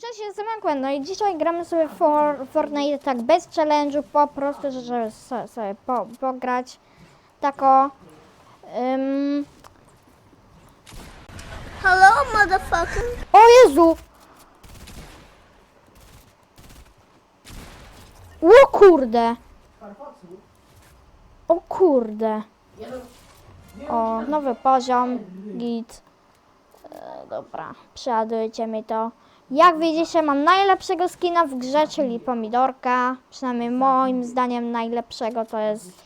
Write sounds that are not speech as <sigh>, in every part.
Cześć, jestem Aquen, no i dzisiaj gramy sobie For, Fortnite tak bez challenge'u, po prostu, żeby so- sobie po, pograć. Tako. Ym, Hello, motherfucker. o Jezu! O kurde! O kurde! O, nowy poziom, git. E, dobra, przeładujcie mi to. Jak widzicie, mam najlepszego skina w grze, czyli pomidorka. Przynajmniej moim zdaniem najlepszego to jest...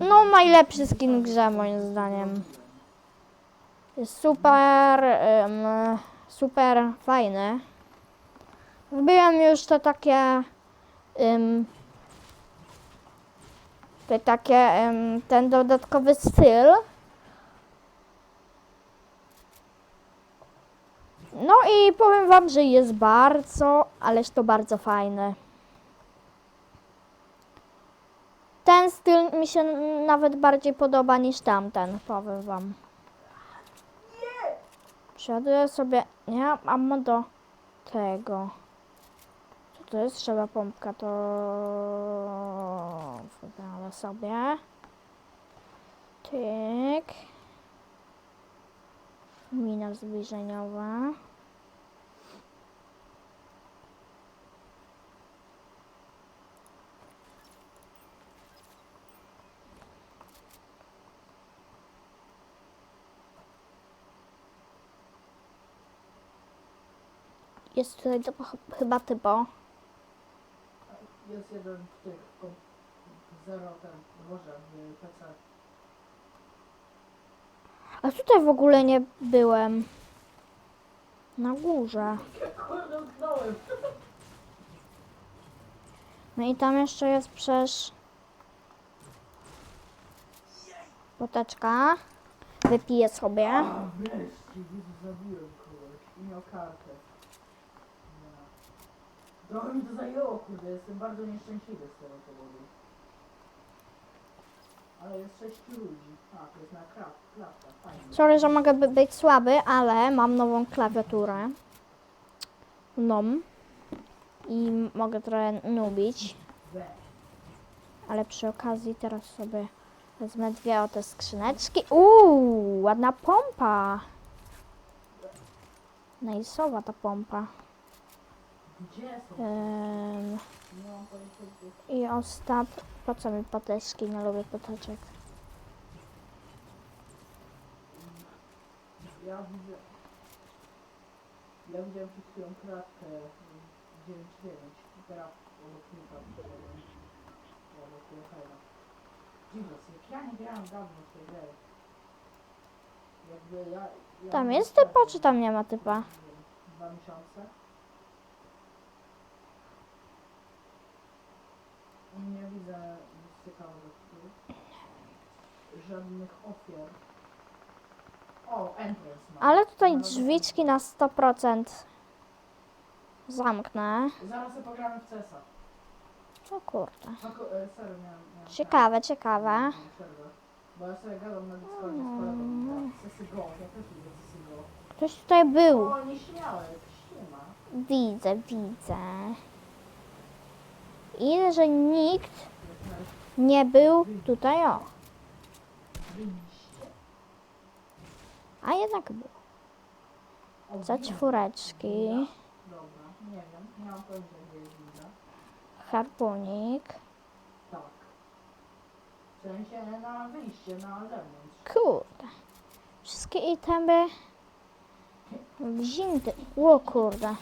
No, najlepszy skin w grze, moim zdaniem. Jest super, em, super fajny. Byłem już to takie... em, to takie, em, ten dodatkowy styl. No i powiem wam, że jest bardzo, ależ to bardzo fajny. Ten styl mi się nawet bardziej podoba niż tamten, powiem wam. Przeładuję sobie, nie mam do tego. Co to jest? Trzeba pompka, to wybrałem sobie. Tyk. Mina zbliżeniowa. Jest tutaj to ch- chyba typo. Jest jeden w tych zero ten może PC. A tutaj w ogóle nie byłem. Na górze. No i tam jeszcze jest przecież poteczka. Wypiję sobie. A wreszcie, zabiłem kogoś i miał kartę. Trochę mi to zajęło, kurde, jestem bardzo nieszczęśliwy z tego powodu. Ale jest sześciu ludzi. A, to jest na krap, klapka, fajnie. Sorry, że mogę by- być słaby, ale mam nową klawiaturę. No. I mogę trochę nubić. Ale przy okazji teraz sobie wezmę dwie o te skrzyneczki. Uuu, ładna pompa. Najsowa ta pompa. Gdzie. I ostat... Po co mi poteczki? Nie lubię poteczek. Ja widzę... Ja widziałem przed chwilą kratkę 9-9 i teraz obok Nika. Obok Jochera. Dziwne, jak ja nie grałem dawno w tej grę. Jakby ja... ja Tam jest typo, czy tam nie ma typa? Dwa miesiące. Nie widzę nic ciekawego. Żadnych ofiar. O, entrance ma. Ale tutaj drzwiczki na 100% zamknę. Zaraz sobie pogramy w CESa. O kurde. Tylko, e, serio, miałem, miałem Ciekawe, ciekawe. miałem przerwę. Bo ja sobie gadam na Discordzie z kolegą. Cesy Go, ja też lubię Cesy Go. Ktoś tutaj był. O, nieśmiałek, siema. Widzę, widzę. I że nikt nie był tutaj, o. A jednak był. Za czwóreczki. Harpunik. Tak. W sensie na wyjście, na zewnątrz. Kurde. Wszystkie itemy wzięte. O kurde.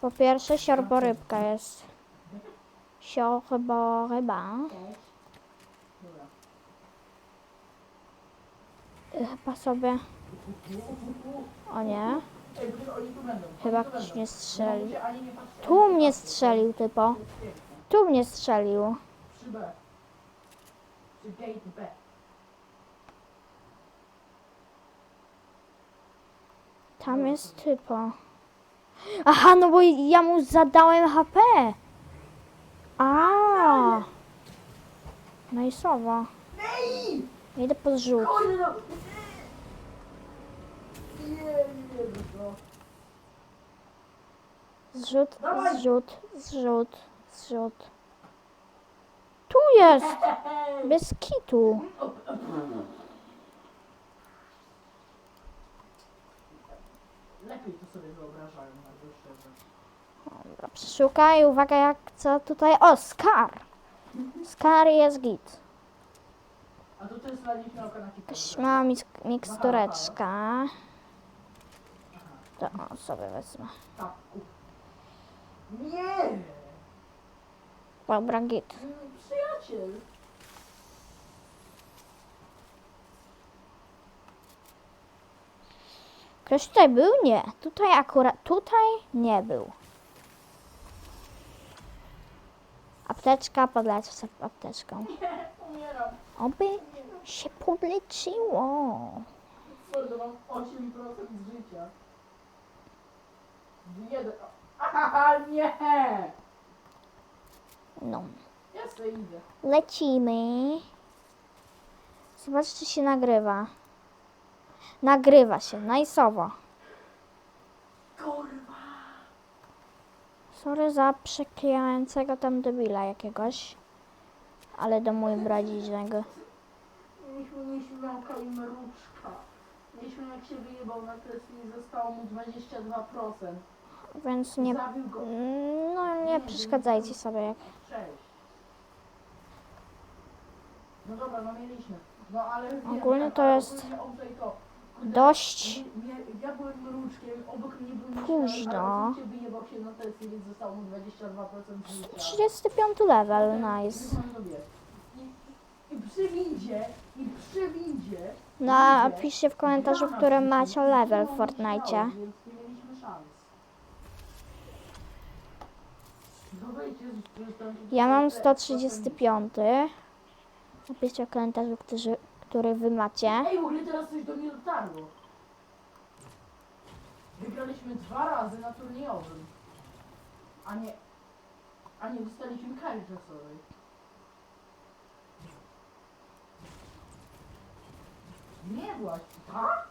Po pierwsze siorborybka jest. Siorboryba. Chyba sobie... O nie. Chyba ktoś mnie strzelił. Tu mnie strzelił typo. Tu mnie strzelił. Tam jest typo. Aha, no bo ja mu zadałem HP. A. No Najsowa. Idę pod żółt. Zrzut, zrzut, zrzut, zrzut. Tu jest! Bez kitu. Lepiej to sobie wyobrażają. Dobra, przeszukaj, uwaga jak co tutaj. O, Scar! Scar jest git. A to to jest na mikstureczka. To sobie wezmę. Nie! Dobra, git. Przyjaciel! Ktoś tutaj był? Nie. Tutaj akurat, tutaj nie był. Apteczka, podleć sobie apteczką. Oby się podleczyło. Kurde, mam 8% życia. Jeden. Aha, nie! No. Ja sobie idę. Lecimy. Zobacz, czy się nagrywa. Nagrywa się, najsowo. Kurwa! Sorry za przeklejającego tam debila jakiegoś. Ale do mój bradziczego. Mieliśmy nieśmiałka i mruczka. Nieśmiałek się wyjebał na Tesli i zostało mu 22%. Więc nie... Zabił go. No nie przeszkadzajcie sobie. Jak... Cześć. No dobra, no mieliśmy. No ale Ogólnie to jest ogólnie to. Dość Późno. ale oczywiście wyjebał się na Tesli, więc zostało mu 22% życia. 35 level, nice. Napiszcie w komentarzu, Grana który przy- macie level w Fortnite. Ja mam te- 135. Napiszcie w komentarzu, którzy, który wy macie. Ej, w ogóle teraz coś do mnie dotarło. Wygraliśmy dwa razy na turniejowym. A nie... A nie dostaliśmy kary czasowej. Nie właśnie, tak?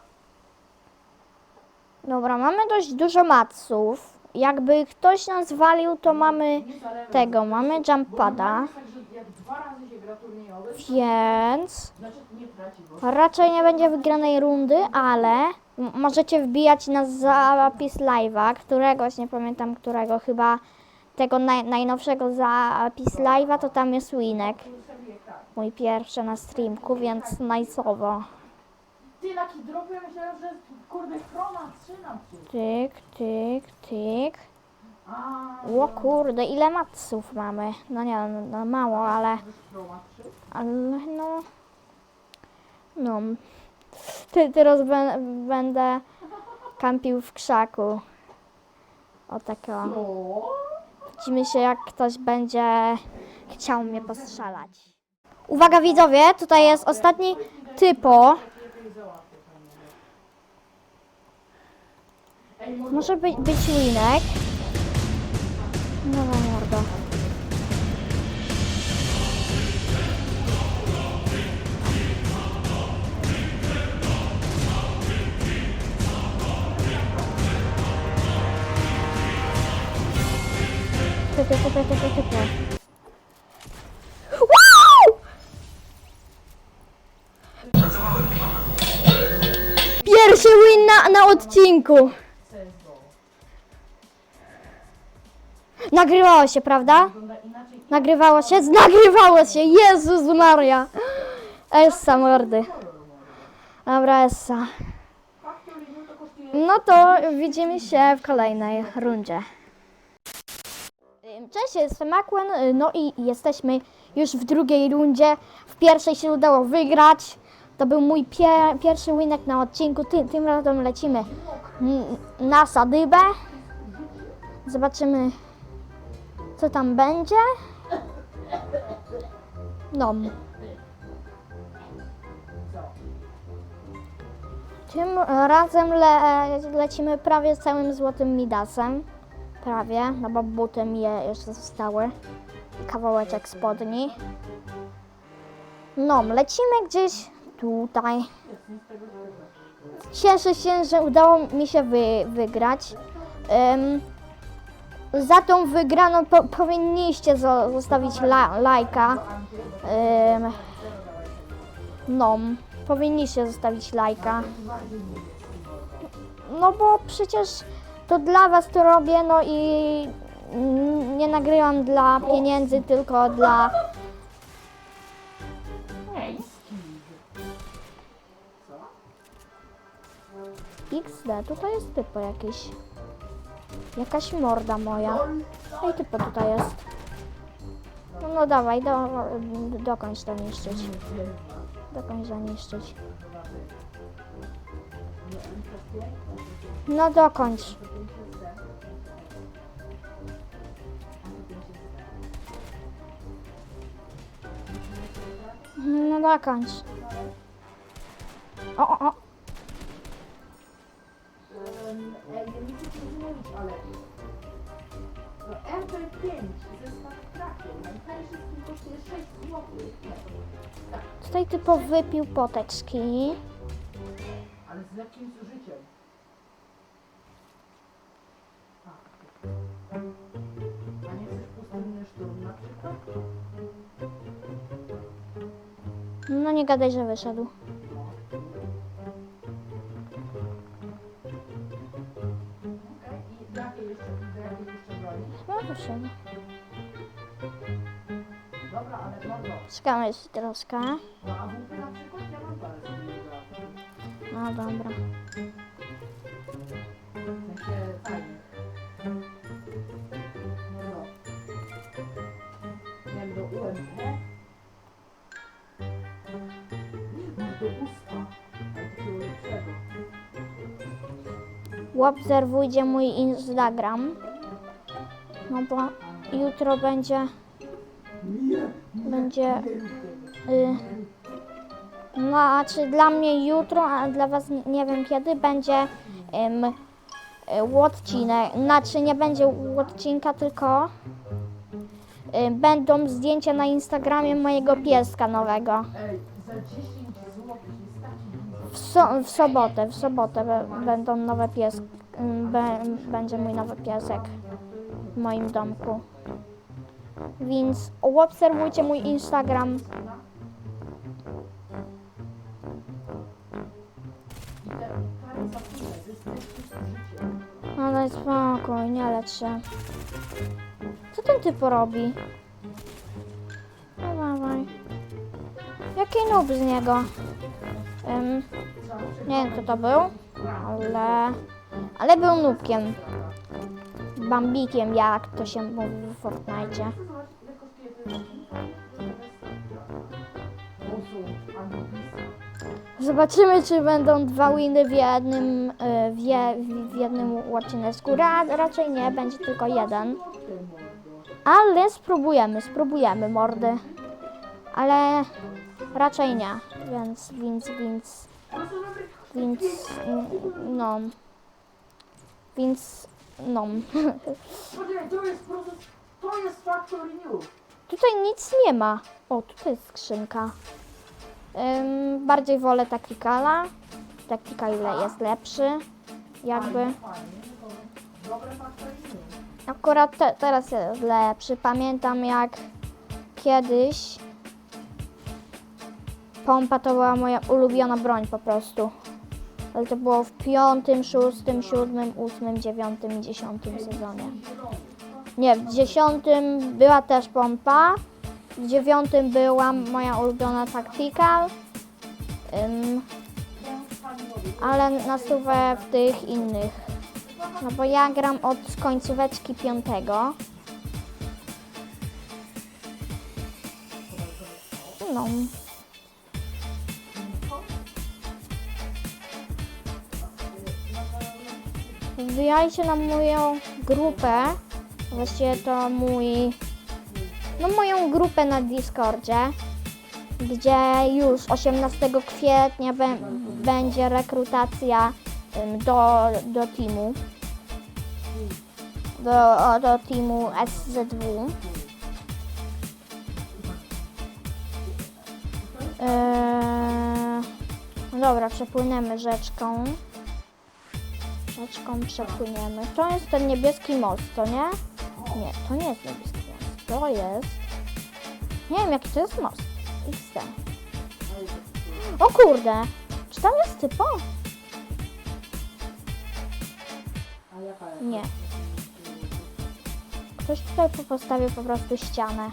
Dobra, mamy dość dużo maców. Jakby ktoś nas walił, to mamy tego, mamy jump Bo pada. normalnie jest że jak dwa razy się gra turniejowy, to Więc raczej nie będzie wygranej rundy, ale możecie wbijać na zapis live'a, któregoś, nie pamiętam którego, chyba tego naj, najnowszego zapis live'a, to tam jest winek. Mój pierwszy na streamku, więc najsowo. Ty na kidropie myślałem, że kurde chroma 3 na 3. Tyk, tyk, tyk. O kurde, ile maców mamy? No nie, no, no mało, ale, Chroma 3? ale no... No. Ty, teraz bę- będę kampił w krzaku. O tak o. Widzimy się, jak ktoś będzie chciał mnie postrzelać. Uwaga widzowie, tutaj jest ostatni typo. Ej, mordo, Może być, być winek. Typy. Wow! Pierwszy win na, na odcinku. Nagrywało się, prawda? Nagrywało się? <laughs> Nagrywało się! Jezus Maria! Essa mordy. Dobra, Essa. No to widzimy się w kolejnej rundzie. Cześć, jestem Makwen, y, no i jesteśmy już w drugiej rundzie. W pierwszej się udało wygrać. To był mój pie pierwszy winek na odcinku. Ty tym razem lecimy na sadybę. Zobaczymy, co tam będzie. No. Co? Tym razem le lecimy prawie całym złotym midasem. Prawie, no bo buty mi je jeszcze zostały. Kawałeczek spodni. No, lecimy gdzieś tutaj. Z. Cieszę się, że udało mi się wy wygrać. Ym, za tą wygraną po, powinniście zo, zostawić la, lajka. Ym, no, powinniście zostawić lajka. No bo przecież to dla was to robię, no i nie nagrywam dla pieniędzy, tylko dla... XD, tutaj jest typo jakiś. Jakaś morda moja. No i typo tutaj jest. No, no dawaj, do, dokończ to niszczyć. Dokończ to niszczyć. No dokończ. No dokończ. O, o, o. Ja nie chcę cię mówić, ale... No MP5 ze Snapcrakiem, najtańszy skin kosztuje 6 zł. Tutaj typo wypił poteczki. Ale z lekkim zużyciem. A, a nie chcesz pustynny szturm na przykład? No nie gadaj, że wyszedł. Wyszedł. Dobra, ale Czekamy jeszcze troszkę. no a wódkę na przykład ja mam parę sobie No dobra. W sensie fajnie. No no. Nie wiem, do UMP? No do usta. Ale takiego lepszego. Obserwujcie mój Instagram. No bo jutro będzie. Będzie. Y, no, a czy dla mnie jutro, a dla Was nie, wiem kiedy, będzie ym, y, odcinek. Znaczy nie będzie odcinka, tylko y, będą zdjęcia na Instagramie mojego pieska nowego. Ej, za 10 zł nie starczy W, so, w sobotę, w sobotę będą nowe pies, ym, be, będzie mój nowy piesek w moim domku. Więc obserwujcie mój Instagram. No daj spokój, nie lecz się. Co ten typ robi? No dawaj. Jaki noob z niego? Ym, nie wiem kto to był, ale... Ale był noobkiem. Bambikiem, jak to się mówi w Fortnite. Zobaczymy, czy będą dwa winy w jednym, y, w, je, w jednym odcineczku. Ra, raczej nie, będzie tylko jeden. Ale spróbujemy, spróbujemy mordy. Ale raczej nie, więc, więc, więc, więc, no. Więc, no. Poczekaj, to jest proces, to jest Factory New. Tutaj nic nie ma. O, tutaj jest skrzynka. Ym, bardziej wolę Tacticala. Tactical jest lepszy. Jakby. Fajnie, to dobre Factory New. Akurat te, teraz jest lepszy. Pamiętam jak kiedyś pompa to była moja ulubiona broń po prostu. Ale to było w piątym, szóstym, siódmym, ósmym, dziewiątym i dziesiątym sezonie. Nie, w dziesiątym była też pompa. W dziewiątym była moja ulubiona tactical. Ym, ale na stówę w tych innych. No bo ja gram od końcóweczki piątego. No. Wbijajcie na moją grupę. Właściwie to mój. No moją grupę na Discordzie. Gdzie już 18 kwietnia bę- będzie rekrutacja do, do teamu do, do teamu SZW. Eee, no dobra, przepłynęmy rzeczką. Rzeczką przepłyniemy. To jest ten niebieski most, to nie? Nie, to nie jest niebieski most. To jest... Nie wiem, jaki to jest most. XD. O kurde! Czy tam jest typo? Nie. Ktoś tutaj po- postawił po prostu ścianę.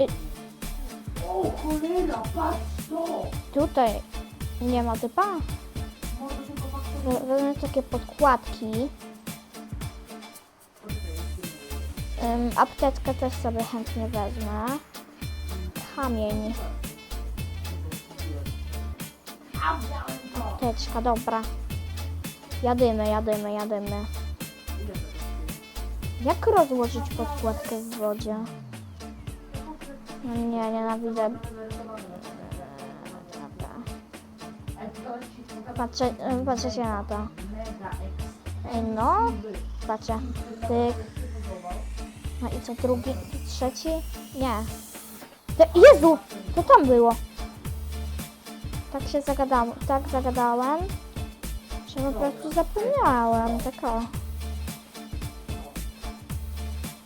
Y- O cholera, patrz to! Tutaj nie ma typa. Wezmę takie podkładki. Ym, apteczkę też sobie chętnie wezmę. Kamień. Apteczka, dobra. Jadymy, jadymy, jadymy. Jak rozłożyć podkładkę w wodzie? No nie, nienawidzę. Patrzę, y, patrzcie na to. Ej, no, patrzę. Tyk. No i co, drugi, trzeci? Nie. Te, Jezu, to tam było. Tak się zagadałam, tak zagadałem, że po prostu zapomniałem. Tak o.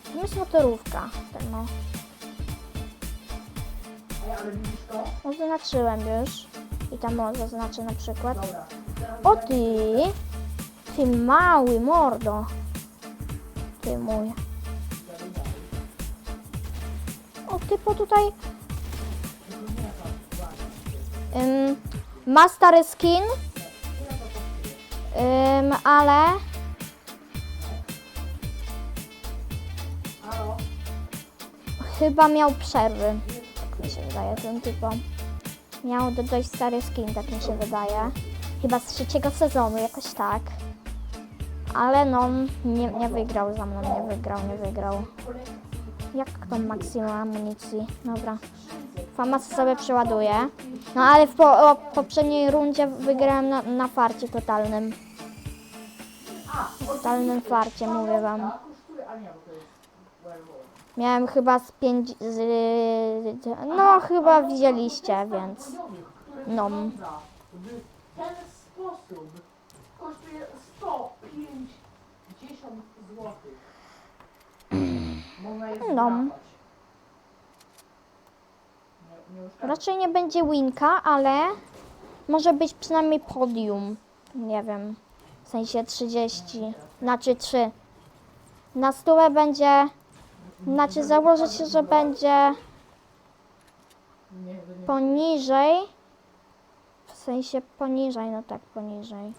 Tam jest motorówka. Tak no. Oznaczyłem już. I tam o, zaznaczę na przykład. O ty! Ty mały mordo. Ty mój. O typo tutaj ym, ma stary skin, ym, ale chyba miał przerwy. Tak mi się wydaje ten typo. Miał do- dość stary skin, tak mi się wydaje. Chyba z trzeciego sezonu, jakoś tak. Ale no, nie, nie wygrał za mną, nie wygrał, nie wygrał. Jak tą maksimum amunicji? Dobra. Famas sobie przeładuje. No ale w po, o, poprzedniej rundzie wygrałem na, na farcie totalnym. Totalnym farcie, mówię wam. Miałem chyba z pięć... Z, no chyba widzieliście, więc... No. ten sposób kosztuje 150 zł. No. Raczej nie będzie winka, ale może być przynajmniej podium. Nie wiem. W sensie 30. Znaczy 3. Na stówę będzie. Znaczy założę się, że będzie poniżej. W sensie poniżej, no tak, poniżej.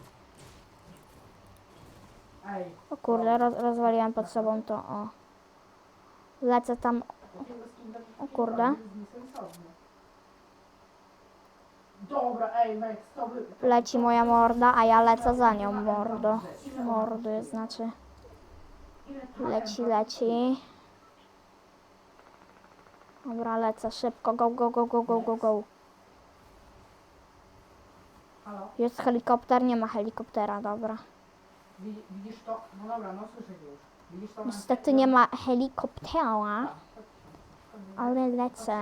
Ej, O kurde, roz, rozwaliłam pod sobą to, o. Lecę tam, skina O kurde. leci moja morda, a ja lecę za nią, mordo. Mordy, znaczy. Leci, leci. Dobra, lecę szybko, go, go, go, go, go, go, go. Halo? Jest helikopter, nie ma helikoptera, dobra. Widzi- Widzisz to? No dobra, no słyszę cię już. Widzisz to? Niestety nie ma helikoptera, ale lecę.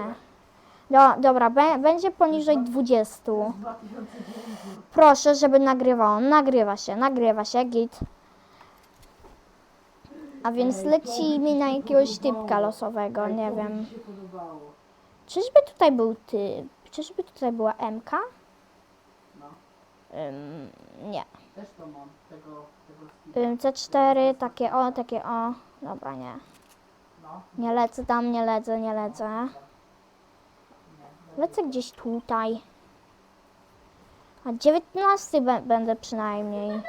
Do, dobra, be, będzie poniżej 20. 2009 Proszę, żeby nagrywało. Nagrywa się, nagrywa się, git. A więc leci mi na jakiegoś typka losowego, nie wiem. Czyżby tutaj był typ? Czyżby tutaj była MK? Ym, nie. też to mam, tego, tego skina. Ym, C4, takie o, takie o. Dobra, nie. Nie lecę tam, nie lecę, nie lecę. Lecę gdzieś tutaj. A 19 bę- będę przynajmniej.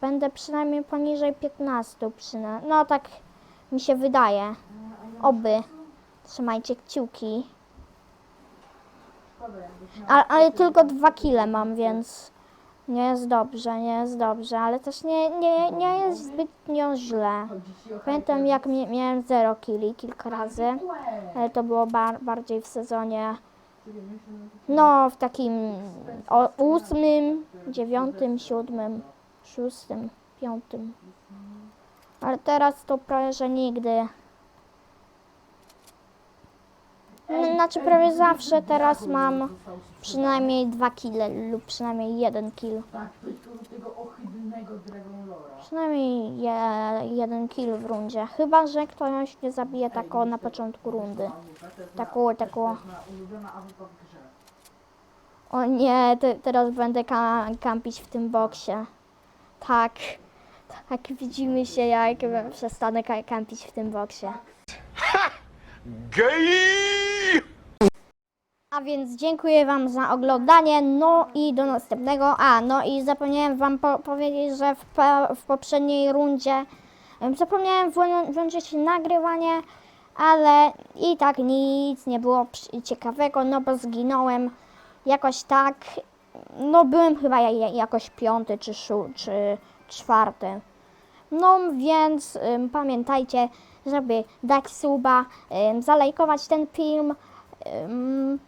Będę przynajmniej poniżej 15. Przyna- no tak mi się wydaje. Oby. Trzymajcie kciuki. A, ale tylko 2 kile mam, więc nie jest dobrze, nie jest dobrze, ale też nie, nie, nie jest zbytnio źle. Pamiętam jak miałem 0 kili kilka razy, ale to było bar- bardziej w sezonie No, w takim o, ósmym, dziewiątym, siódmym, szóstym, piątym. Ale teraz to prawie, że nigdy. N- Znaczy prawie zawsze teraz mam przynajmniej dwa kile lub przynajmniej jeden kill. Przynajmniej je, jeden kill w rundzie. Chyba, że ktoś nie zabije tako na początku rundy. Taką- taką-. O nie, te, teraz będę ka kampić w tym boksie. Tak. Tak, widzimy się, jak przestanę ka kampić w tym boksie. Gay! A więc dziękuję Wam za oglądanie, no i do następnego. A, no i zapomniałem Wam po powiedzieć, że w, w poprzedniej rundzie em, zapomniałem włą- włączyć nagrywanie, ale i tak nic nie było przy- ciekawego, no bo zginąłem jakoś tak, no byłem chyba ja- ja- jakoś piąty czy, czy czwarty. No więc ym, pamiętajcie, żeby dać suba, ym, zalajkować ten film. Ym,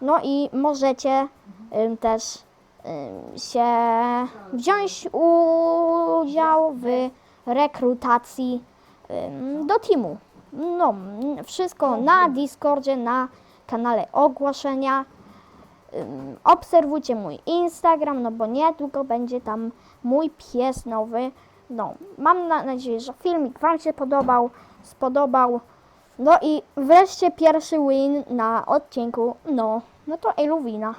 no i możecie ym, też ym, się wziąć udział w rekrutacji ym, do teamu. No, wszystko na Discordzie, na kanale ogłoszenia. Ym, Obserwujcie mój Instagram, no bo niedługo będzie tam mój pies nowy. No, mam na nadzieję, że filmik Wam się podobał, spodobał. No i wreszcie pierwszy win na odcinku. No, no to Eluwina.